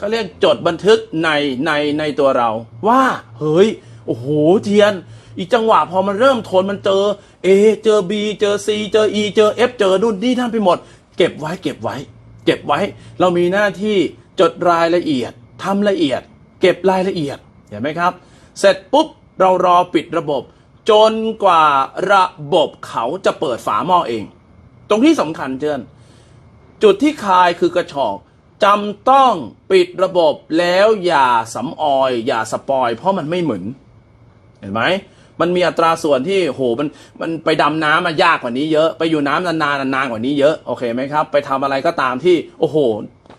เขาเรียกจดบันทึกในในในตัวเรา ว่าเฮ้ยโอ้โหเทียน อีจังหวะพอมันเริ่มทนมันเจอ A เจอ B เจอ C เจอ E เจอ F เจอนู่นนี่นั่นไปหมด เก็บไว้เก็บไว้ เก็บไว้ เรามีหน้าที่จดรายละเอียดทำละเอียด เก็บรายละเอียดเห็นไหมครับ เสร็จปุ๊บเรารอปิดระบบ จนกว่าระบบเขาจะเปิดฝาหม้อเอง ตรงที่สำคัญเจนจุดที่คายคือกระชอก จำต้องปิดระบบแล้วอย่าสำออย อย่าสปอย เพราะมันไม่เหมือน เห็นไหมมันมีอัตราส่วนที่โหมันมันไปดำน้ำมายากกว่านี้เยอะไปอยู่น้ำนานๆนานๆกว่านี้เยอะโอเคไหมครับ ไปทำอะไรก็ตามที่โอ้โห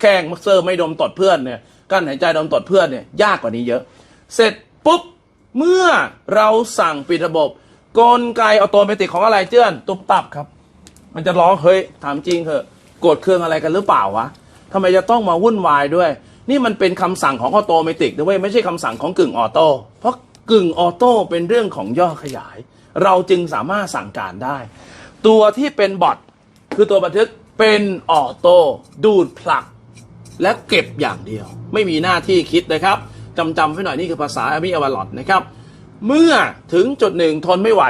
แกล้งมักเซอร์ไม่ดมตดเพื่อนเนี่ยกั้นหายใจดมตดเพื่อนเนี่ยยากกว่านี้เยอะ เสร็จปุ๊บเมื่อเราสั่งปิดระบบ กลไกออโตเมติกของอะไรเจื้อนตุบตับครับ มันจะร้องเฮ้ยถามจริงเถอะโกรธเครื่องอะไรกันหรือเปล่าวะ ทำไมจะต้องมาวุ่นวายด้วย นี่มันเป็นคำสั่งของออโตเมติกนะเว้ยไม่ใช่คำสั่งของกึ่งออโต้เพราะกึ่งออโต้เป็นเรื่องของย่อขยาย เราจึงสามารถสั่งการได้ ตัวที่เป็นบอทคือตัวบันทึกเป็นออโต้ดูดผลัก และเก็บอย่างเดียว ไม่มีหน้าที่คิดนะครับจำจำไว้หน่อยนี่คือภาษาอมิอวลอดนะครับ เมื่อถึงจุดหนึ่งทนไม่ไหว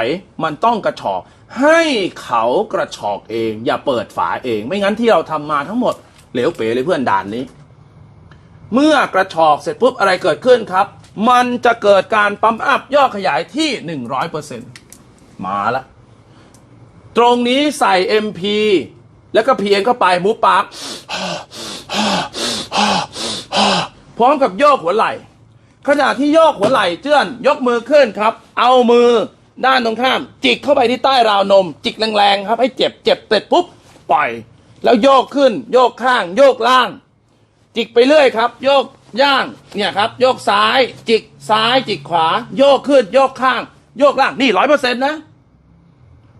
มันต้องกระชอกให้เขากระชอกเอง อย่าเปิดฝาเอง ไม่งั้นที่เราทำมาทั้งหมด เหลวเป๋เลยเพื่อนด่านนี้ เมื่อกระชอกเสร็จปุ๊บอะไรเกิดขึ้นครับ มันจะเกิดการปั๊มอัพย่อขยายที่100%มาละตรงนี้ใส่ MP แล้วก็เพียงเข้าไปมูปากพร้อมกับโยกหัวไหล่ ขณะที่โยกหัวไหล่เจื้อนยกมือขึ้นครับ เอามือด้านตรงข้าม จิกเข้าไปที่ใต้ราวนม จิกแรงๆครับ ให้เจ็บเจ็บเสร็จปุ๊บปล่อย แล้วโยกขึ้น โยกข้าง โยกล่าง จิกไปเรื่อยครับ โยกย่างเนี่ยครับ โยกซ้าย จิกซ้าย จิกขวา โยกขึ้น โยกข้าง โยกล่างนี่ร้อยเปอร์เซ็นต์นะ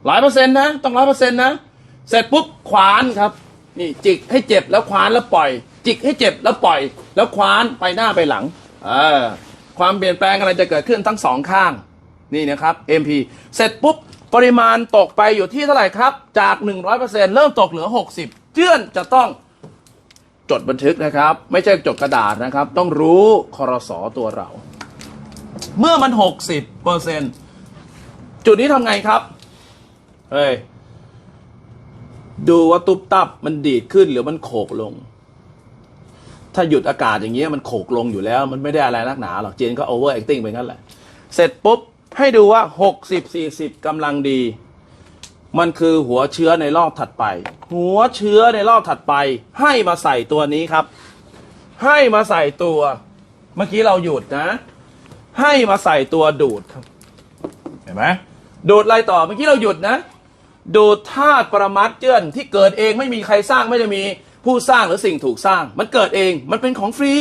ร้อยเปอร์เซ็นต์นะต้องร้อยเปอร์เซ็นต์นะเสร็จปุ๊บขวานครับ นี่จิกให้เจ็บแล้วขวานแล้วปล่อย จิกให้เจ็บแล้วปล่อย แล้วขวานไปหน้าไปหลังเออความเปลี่ยนแปลงอะไรจะเกิดขึ้นทั้งสองข้างนี่นะครับ MP เสร็จปุ๊บปริมาณตกไปอยู่ที่เท่าไหร่ครับ จาก 100%เริ่มตกเหลือ 60 เจื้อนจะต้องจดบันทึกนะครับ ไม่ใช่จดกระดาษนะครับ ต้องรู้คอรสอตัวเรา เมื่อมัน 60%จุดนี้ทำไงครับ เฮ้ย ดูว่าตุบตับมันดีดขึ้นหรือมันโขกลง ถ้าหยุดอากาศอย่างเงี้ยมันโขกลงอยู่แล้ว มันไม่ได้อะไรนักหนาหรอกเจนก็โอเวอร์แอคติ้งไปงั้นแหละ เสร็จปุ๊บ ให้ดูว่า 60 40กำลังดี มันคือหัวเชื้อในรอบถัดไป หัวเชื้อในรอบถัดไป ให้มาใส่ตัวนี้ครับ ให้มาใส่ตัว เมื่อกี้เราหยุดนะ ให้มาใส่ตัวดูดครับ เห็นไหมดูดอะไรต่อเมื่อกี้เราหยุดนะ ดูดธาตุประมัตถ์เจื้อนที่เกิดเองไม่มีใครสร้างไม่ได้มีผู้สร้างหรือสิ่งถูกสร้าง มันเกิดเองมันเป็นของฟรี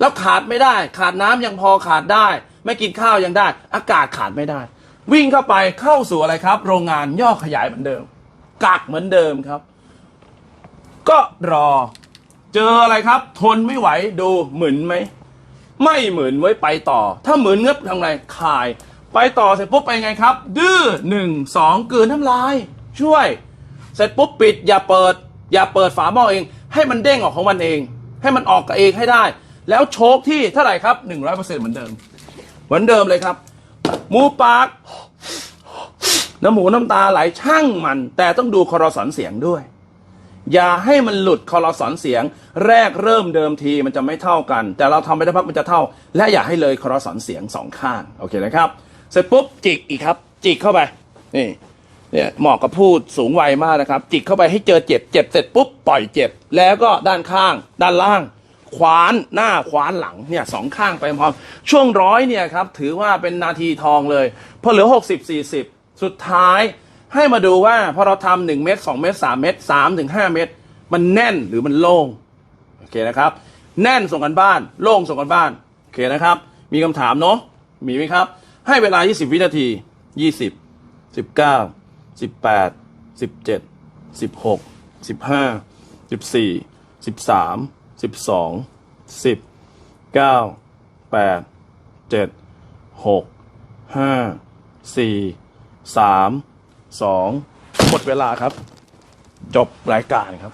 แล้วขาดไม่ได้ ขาดน้ำยังพอขาดได้ ไม่กินข้าวยังได้ อากาศขาดไม่ได้ วิ่งเข้าไปเข้าสู่อะไรครับ โรงงานย่อขยายเหมือนเดิมกักเหมือนเดิมครับ ก็รอ เจออะไรครับ ทนไม่ไหวดูเหมือนไหมไม่เหมือนไว้ไปต่อ ถ้าเหมือนเงือบทำไงคาย ไปต่อเสร็จปุ๊บไปไงครับ ดื้อหนึ่งสองกลืนน้ำลาย ช่วย เสร็จปุ๊บปิด อย่าเปิด อย่าเปิดฝาหม้อเอง ให้มันเด้งออกของมันเอง ให้มันออกกับเองให้ได้ แล้วโชคที่เท่าไหร่ครับหนึ่งร้อยเปอร์เซ็นต์เหมือนเดิม เหมือนเดิมเลยครับ หมูปาก น้ำหมูน้ำตาไหลช่างมัน แต่ต้องดูคอรสอนเสียงด้วย อย่าให้มันหลุดคอรสอนเสียง แรกเริ่มเดิมทีมันจะไม่เท่ากัน แต่เราทำไปได้พักมันจะเท่า และอย่าให้เลยคอรสอนเสียงสองข้างโอเคนะครับ เสร็จปุ๊บจิกอีกครับ จิกเข้าไปนี่เนี่ยเหมาะกับพูดสูงวัยมากนะครับ จิกเข้าไปให้เจอเจ็บเจ็บเสร็จปุ๊บปล่อยเจ็บ แล้วก็ด้านข้าง ด้านล่าง ขวานหน้าขวานหลังเนี่ยสองข้างไปพร้อมช่วงร้อยเนี่ยครับถือว่าเป็นนาทีทองเลยพอเหลือ 60 40 สุดท้ายให้มาดูว่าพอเราทำหนึ่งเม็ดสองเม็ดสามเม็ดสามถึงห้าเม็ดมันแน่นหรือมันโล่งโอเคนะครับ แน่นส่งกันบ้าน โล่งส่งกันบ้านโอเคนะครับ มีคำถามเนาะมีไหมครับ ให้เวลา 20 วินาที 20 19 18 17 16 15 14 13 สิบสองสิบเก้าแปดเจ็ดหกห้าสี่สามสองหมดเวลาครับ จบรายการครับ